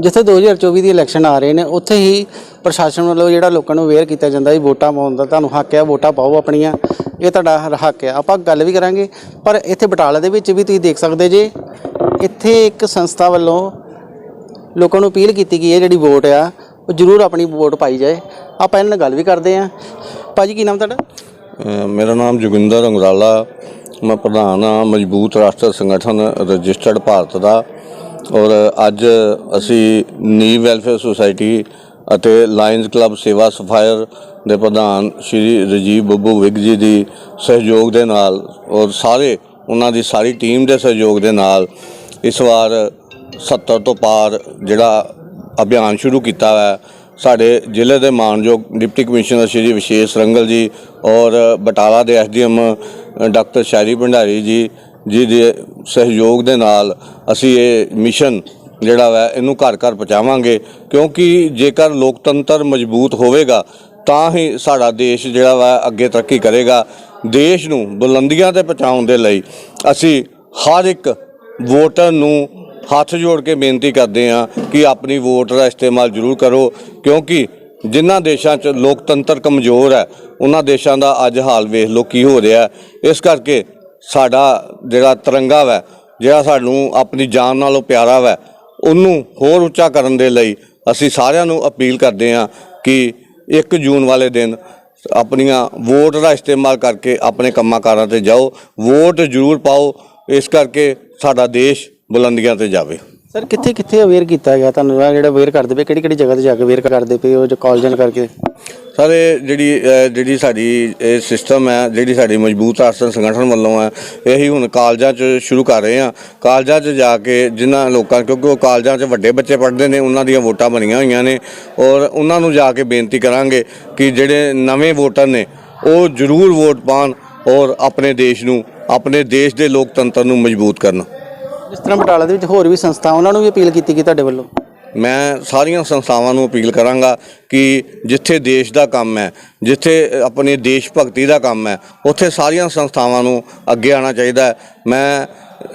ਜਿੱਥੇ 2024 ਦੀ ਇਲੈਕਸ਼ਨ ਆ ਰਹੇ ਨੇ, ਉੱਥੇ ਹੀ ਪ੍ਰਸ਼ਾਸਨ ਵੱਲੋਂ ਜਿਹੜਾ ਲੋਕਾਂ ਨੂੰ ਅਵੇਅਰ ਕੀਤਾ ਜਾਂਦਾ ਵੀ ਵੋਟਾਂ ਪਾਉਣ ਦਾ, ਤੁਹਾਨੂੰ ਹੱਕ ਹੈ, ਵੋਟਾਂ ਪਾਓ ਆਪਣੀਆਂ, ਇਹ ਤੁਹਾਡਾ ਹ- ਹੱਕ ਹੈ। ਆਪਾਂ ਗੱਲ ਵੀ ਕਰਾਂਗੇ, ਪਰ ਇੱਥੇ ਬਟਾਲਾ ਦੇ ਵਿੱਚ ਵੀ ਤੁਸੀਂ ਦੇਖ ਸਕਦੇ ਜੇ, ਇੱਥੇ ਇੱਕ ਸੰਸਥਾ ਵੱਲੋਂ ਲੋਕਾਂ ਨੂੰ ਅਪੀਲ ਕੀਤੀ ਗਈ ਹੈ, ਜਿਹੜੀ ਵੋਟ ਆ, ਉਹ ਜ਼ਰੂਰ ਆਪਣੀ ਵੋਟ ਪਾਈ ਜਾਏ। ਆਪਾਂ ਇਹਨਾਂ ਨਾਲ ਗੱਲ ਵੀ ਕਰਦੇ ਆਂ ਭਾਜੀ, ਕੀ ਨਾਮ ਤੁਹਾਡਾ? ਮੇਰਾ ਨਾਮ ਜੋਗਿੰਦਰ ਅੰਗਰਾਲਾ ਮੈਂ ਪ੍ਰਧਾਨ ਹਾਂ, ਮਜ਼ਬੂਤ ਰਾਸ਼ਟਰ ਸੰਗਠਨ, ਰਜਿਸਟਰਡ ਭਾਰਤ ਦਾ। ਔਰ ਅੱਜ ਅਸੀਂ ਨੀ ਵੈਲਫੇਅਰ ਸੁਸਾਇਟੀ ਅਤੇ ਲਾਇਨਸ ਕਲੱਬ ਸੇਵਾ ਸਫਾਇਰ ਦੇ ਪ੍ਰਧਾਨ ਸ਼੍ਰੀ ਰਜੀਵ ਬੱਬੂ ਵਿਗ ਜੀ ਦੀ ਸਹਿਯੋਗ ਦੇ ਨਾਲ ਔਰ ਸਾਰੇ ਉਹਨਾਂ ਦੀ ਸਾਰੀ ਟੀਮ ਦੇ ਸਹਿਯੋਗ ਦੇ ਨਾਲ ਇਸ ਵਾਰ 70 ਤੋਂ ਪਾਰ ਜਿਹੜਾ ਅਭਿਆਨ ਸ਼ੁਰੂ ਕੀਤਾ ਹੈ ਸਾਡੇ ਜ਼ਿਲ੍ਹੇ ਦੇ ਮਾਨਯੋਗ ਡਿਪਟੀ ਕਮਿਸ਼ਨਰ ਸ਼੍ਰੀ ਵਿਸ਼ੇਸ਼ ਰੰਗਲ ਜੀ ਔਰ ਬਟਾਲਾ ਦੇ ਐਸਡੀਐਮ ਡਾਕਟਰ ਸ਼ਾਇਰੀ ਭੰਡਾਰੀ ਜੀ ਜਿਹਦੇ ਸਹਿਯੋਗ ਦੇ ਨਾਲ ਅਸੀਂ ਇਹ ਮਿਸ਼ਨ ਜਿਹੜਾ ਵਾ, ਇਹਨੂੰ ਘਰ ਘਰ ਪਹੁੰਚਾਵਾਂਗੇ। ਕਿਉਂਕਿ ਜੇਕਰ ਲੋਕਤੰਤਰ ਮਜ਼ਬੂਤ ਹੋਵੇਗਾ, ਤਾਂ ਹੀ ਸਾਡਾ ਦੇਸ਼ ਜਿਹੜਾ ਵਾ, ਅੱਗੇ ਤਰੱਕੀ ਕਰੇਗਾ। ਦੇਸ਼ ਨੂੰ ਬੁਲੰਦੀਆਂ ਤੇ ਪਹੁੰਚਾਉਣ ਦੇ ਲਈ ਅਸੀਂ ਹਰ ਇੱਕ ਵੋਟਰ ਨੂੰ ਹੱਥ ਜੋੜ ਕੇ ਬੇਨਤੀ ਕਰਦੇ ਹਾਂ ਕਿ ਆਪਣੀ ਵੋਟ ਦਾ ਇਸਤੇਮਾਲ ਜ਼ਰੂਰ ਕਰੋ। ਕਿਉਂਕਿ ਜਿਨ੍ਹਾਂ ਦੇਸ਼ਾਂ 'ਚ ਲੋਕਤੰਤਰ ਕਮਜ਼ੋਰ ਹੈ, ਉਹਨਾਂ ਦੇਸ਼ਾਂ ਦਾ ਅੱਜ ਹਾਲ ਵੇਖ ਲੋ ਕੀ ਹੋ ਰਿਹਾ। ਇਸ ਕਰਕੇ ਸਾਡਾ ਜਿਹੜਾ ਤਿਰੰਗਾ ਵੈ, ਜਿਹੜਾ ਸਾਨੂੰ ਆਪਣੀ ਜਾਨ ਨਾਲੋਂ ਪਿਆਰਾ ਵੈ, ਉਹਨੂੰ ਹੋਰ ਉੱਚਾ ਕਰਨ ਦੇ ਲਈ ਅਸੀਂ ਸਾਰਿਆਂ ਨੂੰ ਅਪੀਲ ਕਰਦੇ ਹਾਂ ਕਿ 1 ਜੂਨ ਵਾਲੇ ਦਿਨ ਆਪਣੀਆਂ ਵੋਟ ਦਾ ਇਸਤੇਮਾਲ ਕਰਕੇ ਆਪਣੇ ਕੰਮਾਂ ਕਾਰਾਂ ਤੇ ਜਾਓ, ਵੋਟ ਜ਼ਰੂਰ ਪਾਓ, ਇਸ ਕਰਕੇ ਸਾਡਾ ਦੇਸ਼ ਬੁਲੰਦੀਆਂ ਤੇ ਜਾਵੇ। ਸਰ, ਕਿੱਥੇ ਕਿੱਥੇ ਅਵੇਅਰ ਕੀਤਾ ਗਿਆ ਤੁਹਾਨੂੰ? ਆਹ ਜਿਹੜਾ ਅਵੇਅਰ ਕਰਦੇ ਪਏ, ਕਿਹੜੀ ਕਿਹੜੀ ਜਗ੍ਹਾ ਤੇ ਜਾ ਕੇ ਅਵੇਅਰ ਕਰਦੇ ਪਏ ਉਹ ਜੋ ਕਾਲਜਾਂ ਕਰਕੇ? ਸਰ, ਇਹ ਜਿਹੜੀ ਅਹ ਜਿਹੜੀ ਸਾਡੀ, ਇਹ ਸਿਸਟਮ ਹੈ, ਜਿਹੜੀ ਸਾਡੀ ਮਜ਼ਬੂਤ ਆਸਨ ਸੰਗਠਨ ਵੱਲੋਂ ਹੈ, ਇਹੀ ਹੁਣ ਕਾਲਜਾਂ 'ਚ ਸ਼ੁਰੂ ਕਰ ਰਹੇ ਹਾਂ। ਕਾਲਜਾਂ 'ਚ ਜਾ ਕੇ ਜਿਨ੍ਹਾਂ ਲੋਕਾਂ, ਕਿਉਂਕਿ ਉਹ ਕਾਲਜਾਂ 'ਚ ਵੱਡੇ ਬੱਚੇ ਪੜ੍ਹਦੇ ਨੇ, ਉਹਨਾਂ ਦੀਆਂ ਵੋਟਾਂ ਬਣੀਆਂ ਹੋਈਆਂ ਨੇ, ਔਰ ਉਹਨਾਂ ਨੂੰ ਜਾ ਕੇ ਬੇਨਤੀ ਕਰਾਂਗੇ ਕਿ ਜਿਹੜੇ ਨਵੇਂ ਵੋਟਰ ਨੇ, ਉਹ ਜ਼ਰੂਰ ਵੋਟ ਪਾਣ ਔਰ ਆਪਣੇ ਦੇਸ਼ ਨੂੰ, ਆਪਣੇ ਦੇਸ਼ ਦੇ ਲੋਕਤੰਤਰ ਨੂੰ ਮਜ਼ਬੂਤ ਕਰਨ। ਜਿਸ ਤਰ੍ਹਾਂ ਬਟਾਲਾ ਦੇ ਵਿੱਚ ਹੋਰ ਵੀ ਸੰਸਥਾਵਾਂ, ਉਹਨਾਂ ਨੂੰ ਵੀ ਅਪੀਲ ਕੀਤੀ ਗਈ ਤੁਹਾਡੇ ਵੱਲੋਂ? ਮੈਂ ਸਾਰੀਆਂ ਸੰਸਥਾਵਾਂ ਨੂੰ ਅਪੀਲ ਕਰਾਂਗਾ ਕਿ ਜਿੱਥੇ ਦੇਸ਼ ਦਾ ਕੰਮ ਹੈ, ਜਿੱਥੇ ਆਪਣੇ ਦੇਸ਼ ਭਗਤੀ ਦਾ ਕੰਮ ਹੈ, ਉੱਥੇ ਸਾਰੀਆਂ ਸੰਸਥਾਵਾਂ ਨੂੰ ਅੱਗੇ ਆਉਣਾ ਚਾਹੀਦਾ ਮੈਂ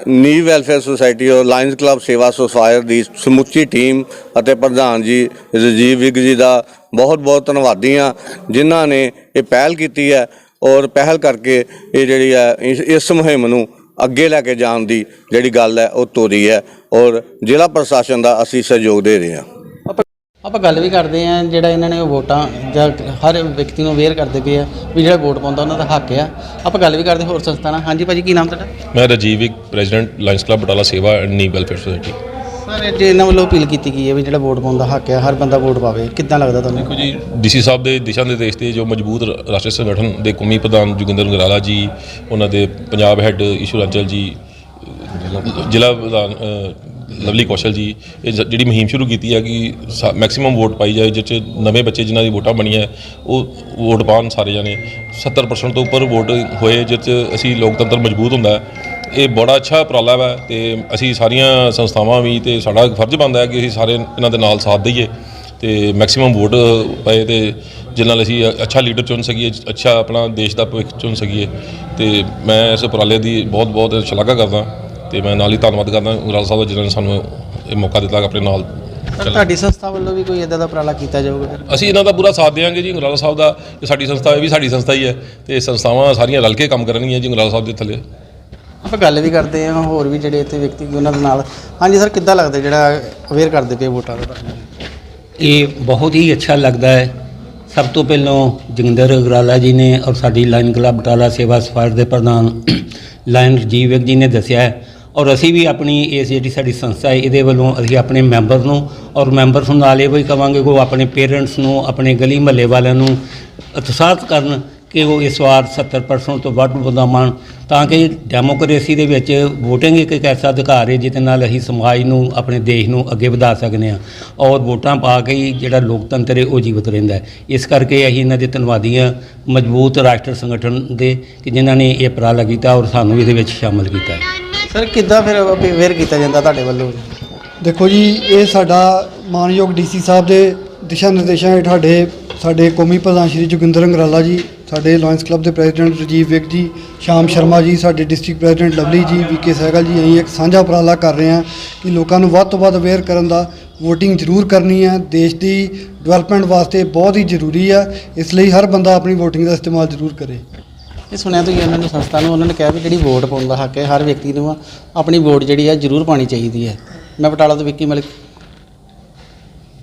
ਨੀ ਵੈਲਫੇਅਰ ਸੁਸਾਇਟੀ ਔਰ ਲਾਇਨਸ ਕਲੱਬ ਸੇਵਾ ਸੁਸਾਇਰ ਦੀ ਸਮੁੱਚੀ ਟੀਮ ਅਤੇ ਪ੍ਰਧਾਨ ਜੀ ਰਜੀਵ ਵਿਗ ਜੀ ਦਾ ਬਹੁਤ ਬਹੁਤ ਧੰਨਵਾਦੀ ਹਾਂ, ਜਿਨ੍ਹਾਂ ਨੇ ਇਹ ਪਹਿਲ ਕੀਤੀ ਹੈ ਔਰ ਪਹਿਲ ਕਰਕੇ ਇਹ ਜਿਹੜੀ ਹੈ, ਇਸ- ਇਸ ਮੁਹਿੰਮ ਨੂੰ ਅੱਗੇ ਲੈ ਕੇ ਜਾਣ ਦੀ ਜਿਹੜੀ ਗੱਲ ਹੈ ਉਹ ਤੋਰੀ ਹੈ ਔਰ ਜ਼ਿਲ੍ਹਾ ਪ੍ਰਸ਼ਾਸਨ ਦਾ ਅਸੀਂ ਸਹਿਯੋਗ ਦੇ ਰਹੇ ਹਾਂ। ਆਪਾਂ ਆਪਾਂ ਗੱਲ ਵੀ ਕਰਦੇ ਆਂ ਜਿਹੜਾ ਇਹਨਾਂ ਨੇ ਵੋਟਾਂ ਜਾਂ ਹਰ ਵਿਅਕਤੀ ਨੂੰ ਅਵੇਅਰ ਕਰਦੇ ਪਏ ਆ ਵੀ ਜਿਹੜਾ ਵੋਟ ਪਾਉਂਦਾ ਉਹਨਾਂ ਦਾ ਹੱਕ ਆ। ਆਪਾਂ ਗੱਲ ਵੀ ਕਰਦੇ ਹੋਰ ਸੰਸਥਾ ਨਾਲ। ਹਾਂਜੀ ਭਾਜੀ ਕੀ ਨਾਮ ਤੁਹਾਡਾ? ਮੈਂ Rajiv president Lions club Batala ਸੇਵਾ ਐਂਡ ਨੀ ਵੈਲਫੇਅਰ ਸੁਸਾਇਟੀ। ਸਰ ਜੇ ਇਹਨਾਂ ਵੱਲੋਂ ਅਪੀਲ ਕੀਤੀ ਗਈ ਹੈ ਵੀ ਜਿਹੜਾ ਵੋਟ ਪਾਉਣ ਦਾ ਹੱਕ ਹੈ, ਹਰ ਬੰਦਾ ਵੋਟ ਪਾਵੇ, ਕਿੱਦਾਂ ਲੱਗਦਾ ਤੁਹਾਨੂੰ? ਦੇਖੋ ਜੀ ਡੀਸੀ ਸਾਹਿਬ ਦੇ ਦਿਸ਼ਾ ਨਿਰਦੇਸ਼ ਤੇ ਜੋ ਮਜ਼ਬੂਤ ਰਾਸ਼ਟਰੀ ਸੰਗਠਨ ਦੇ ਕੌਮੀ ਪ੍ਰਧਾਨ ਜੋਗਿੰਦਰ ਨਗਰਾਲਾ ਜੀ, ਉਹਨਾਂ ਦੇ ਪੰਜਾਬ ਹੈੱਡ ਈਸ਼ੂ ਰਾਜਲ ਜੀ ਜ਼ਿਲ੍ਹਾ ਪ੍ਰਧਾਨ ਲਵਲੀ ਕੌਸ਼ਲ ਜੀ, ਇਹ ਜਿਹੜੀ ਮੁਹਿੰਮ ਸ਼ੁਰੂ ਕੀਤੀ ਹੈ ਕਿ ਮੈਕਸਿਮਮ ਵੋਟ ਪਾਈ ਜਾਏ ਜਿਸ 'ਚ ਨਵੇਂ ਬੱਚੇ ਜਿਨ੍ਹਾਂ ਦੀ ਵੋਟਾਂ ਬਣੀਆਂ, ਉਹ ਵੋਟ ਪਾਉਣ ਸਾਰੇ ਜਾਣੇ। 70% ਤੋਂ ਉੱਪਰ ਵੋਟ ਹੋਏ ਜਿਸ 'ਚ ਅਸੀਂ ਲੋਕਤੰਤਰ ਮਜ਼ਬੂਤ ਹੁੰਦਾ ਹੈ। ਇਹ ਬੜਾ ਅੱਛਾ ਉਪਰਾਲਾ ਵਾ ਤੇ ਅਸੀਂ ਸਾਰੀਆਂ ਸੰਸਥਾਵਾਂ ਵੀ ਤੇ ਸਾਡਾ ਫਰਜ਼ ਬਣਦਾ ਹੈ ਕਿ ਅਸੀਂ ਸਾਰੇ ਇਹਨਾਂ ਦੇ ਨਾਲ ਸਾਥ ਦਈਏ ਤੇ ਮੈਕਸਿਮਮ ਵੋਟ ਪਏ ਤੇ ਜਿਸ ਨਾਲ ਅਸੀਂ ਅੱਛਾ ਲੀਡਰ ਚੁਣ ਸਕੀਏ ਅੱਛਾ ਆਪਣਾ ਦੇਸ਼ ਦਾ ਭਵਿੱਖ ਚੁਣ ਸਕੀਏ ਤੇ ਮੈਂ ਇਸ ਉਪਰਾਲੇ ਦੀ ਬਹੁਤ ਬਹੁਤ ਸ਼ਲਾਘਾ ਕਰਦਾ ਤੇ ਮੈਂ ਨਾਲ ਹੀ ਧੰਨਵਾਦ ਕਰਦਾ ਉਗਰਾਲ ਸਾਹਿਬ ਦਾ ਜਿਨ੍ਹਾਂ ਨੇ ਸਾਨੂੰ ਇਹ ਮੌਕਾ ਦਿੱਤਾ ਆਪਣੇ ਨਾਲ ਤੁਹਾਡੀ ਸੰਸਥਾ ਵੱਲੋਂ ਵੀ ਕੋਈ ਇਦਾਂ ਦਾ ਉਪਰਾਲਾ ਕੀਤਾ ਜਾਊਗਾ? ਅਸੀਂ ਇਹਨਾਂ ਦਾ ਪੂਰਾ ਸਾਥ ਦੇਵਾਂਗੇ ਜੀ ਉਗਰਾਲ ਸਾਹਿਬ ਦਾ ਸਾਡੀ ਸੰਸਥਾ ਇਹ ਵੀ ਸਾਡੀ ਸੰਸਥਾ ਹੀ ਹੈ ਤੇ ਸੰਸਥਾਵਾਂ ਸਾਰੀਆਂ ਰਲ ਕੇ ਕੰਮ ਕਰਨਗੀਆਂ ਜੀ ਉਗਰਾਲ ਸਾਹਿਬ ਦੇ ਥੱਲੇ। ਆਪਾਂ ਗੱਲ ਵੀ ਕਰਦੇ ਹਾਂ, ਹੋਰ ਵੀ ਜਿਹੜੇ ਇੱਥੇ ਵਿਅਕਤੀ ਉਹਨਾਂ ਦੇ ਨਾਲ। ਹਾਂਜੀ ਸਰ, ਕਿੱਦਾਂ ਲੱਗਦਾ ਜਿਹੜਾ ਅਵੇਅਰ ਕਰਦੇ ਪਏ ਵੋਟਾਂ ਦਾ ਇਹ ਬਹੁਤ ਹੀ ਅੱਛਾ ਲੱਗਦਾ ਹੈ। ਸਭ ਤੋਂ ਪਹਿਲਾਂ ਜੋਗਿੰਦਰ ਅਗਰਾਲਾ ਜੀ ਨੇ ਔਰ ਸਾਡੀ ਲਾਈਨ ਕਲੱਬ ਬਟਾਲਾ ਸੇਵਾ ਸਫਾਇਰ ਦੇ ਪ੍ਰਧਾਨ ਲਾਇਨ ਰਜੀਵ ਵਿਕ ਜੀ ਨੇ ਦੱਸਿਆ ਹੈ। ਔਰ ਅਸੀਂ ਵੀ ਆਪਣੀ ਇਸ ਜਿਹੜੀ ਸਾਡੀ ਸੰਸਥਾ ਹੈ, ਇਹਦੇ ਵੱਲੋਂ ਅਸੀਂ ਆਪਣੇ ਮੈਂਬਰ ਨੂੰ ਔਰ ਮੈਂਬਰਸ ਨੂੰ ਨਾਲ ਇਹ ਵੀ ਕਵਾਂਗੇ ਕਿ ਉਹ ਆਪਣੇ ਪੇਰੈਂਟਸ ਨੂੰ, ਆਪਣੇ ਗਲੀ ਮਹੱਲੇ ਵਾਲਿਆਂ ਨੂੰ ਉਤਸ਼ਾਹਿਤ ਕਰਨ ਕਿ ਉਹ ਇਸ ਵਾਰ 70% ਤੋਂ ਵੱਧ ਵੋਟਾਂ ਪਾਉਣ ਤਾਂ ਕਿ ਡੈਮੋਕ੍ਰੇਸੀ ਦੇ ਵਿੱਚ VOTING ਇੱਕ ਇੱਕ ਐਸਾ ਅਧਿਕਾਰ ਹੈ ਜਿਹਦੇ ਨਾਲ ਅਸੀਂ ਸਮਾਜ ਨੂੰ ਆਪਣੇ ਦੇਸ਼ ਨੂੰ ਅੱਗੇ ਵਧਾ ਸਕਦੇ ਹਾਂ ਔਰ ਵੋਟਾਂ ਪਾ ਕੇ ਹੀ ਜਿਹੜਾ ਲੋਕਤੰਤਰ ਹੈ ਉਹ ਜੀਵਤ ਰਹਿੰਦਾ ਹੈ। ਇਸ ਕਰਕੇ ਅਸੀਂ ਇਹਨਾਂ ਦੇ ਧੰਨਵਾਦੀ ਹਾਂ ਮਜ਼ਬੂਤ ਰਾਸ਼ਟਰ ਸੰਗਠਨ ਦੇ ਕਿ ਜਿਨ੍ਹਾਂ ਨੇ ਇਹ ਉਪਰਾਲਾ ਕੀਤਾ ਔਰ ਸਾਨੂੰ ਵੀ ਇਹਦੇ ਵਿੱਚ ਸ਼ਾਮਲ ਕੀਤਾ ਹੈ। ਸਰ ਕਿੱਦਾਂ ਫਿਰ ਅਵੇਅਰ ਕੀਤਾ ਜਾਂਦਾ ਤੁਹਾਡੇ ਵੱਲੋਂ? ਦੇਖੋ ਜੀ ਇਹ ਸਾਡਾ ਮਾਨਯੋਗ ਡੀਸੀ ਸਾਹਿਬ ਦੇ ਦਿਸ਼ਾ ਨਿਰਦੇਸ਼ਾਂ ਹੇਠ ਸਾਡੇ ਸਾਡੇ ਕੌਮੀ ਪ੍ਰਧਾਨ ਸ਼੍ਰੀ ਜੋਗਿੰਦਰ ਅੰਗਰਾਲਾ ਜੀ ਸਾਡੇ ਲਾਇਨਸ ਕਲੱਬ ਦੇ ਪ੍ਰੈਜ਼ੀਡੈਂਟ ਰਜੀਵ ਵਿਕ ਜੀ ਸ਼ਾਮ ਸ਼ਰਮਾ ਜੀ, ਸਾਡੇ ਡਿਸਟ੍ਰਿਕਟ ਪ੍ਰੈਜ਼ੀਡੈਂਟ ਲਵਲੀ ਜੀ ਵੀਕੇ ਸਹਿਗਲ ਜੀ, ਅਸੀਂ ਇੱਕ ਸਾਂਝਾ ਉਪਰਾਲਾ ਕਰ ਰਹੇ ਹਾਂ ਕਿ ਲੋਕਾਂ ਨੂੰ ਵੱਧ ਤੋਂ ਵੱਧ ਅਵੇਅਰ ਕਰਨ ਦਾ ਵੋਟਿੰਗ ਜ਼ਰੂਰ ਕਰਨੀ ਹੈ। ਦੇਸ਼ ਦੀ ਡਿਵੈਲਪਮੈਂਟ ਵਾਸਤੇ ਬਹੁਤ ਹੀ ਜ਼ਰੂਰੀ ਆ ਇਸ ਲਈ ਹਰ ਬੰਦਾ ਆਪਣੀ ਵੋਟਿੰਗ ਦਾ ਇਸਤੇਮਾਲ ਜ਼ਰੂਰ ਕਰੇ। ਇਹ ਸੁਣਿਆ ਤੁਸੀਂ ਉਹਨਾਂ ਨੂੰ ਸੰਸਥਾ ਨੂੰ, ਉਹਨਾਂ ਨੇ ਕਿਹਾ ਵੀ ਜਿਹੜੀ ਵੋਟ ਪਾਉਣ ਦਾ ਹੱਕ ਹੈ, ਹਰ ਵਿਅਕਤੀ ਨੂੰ ਆਪਣੀ ਵੋਟ ਜਿਹੜੀ ਹੈ ਜ਼ਰੂਰ ਪਾਣੀ ਚਾਹੀਦੀ ਹੈ। ਮੈਂ ਬਟਾਲਾ ਤੋਂ ਵਿੱਕੀ ਮਲਿਕ।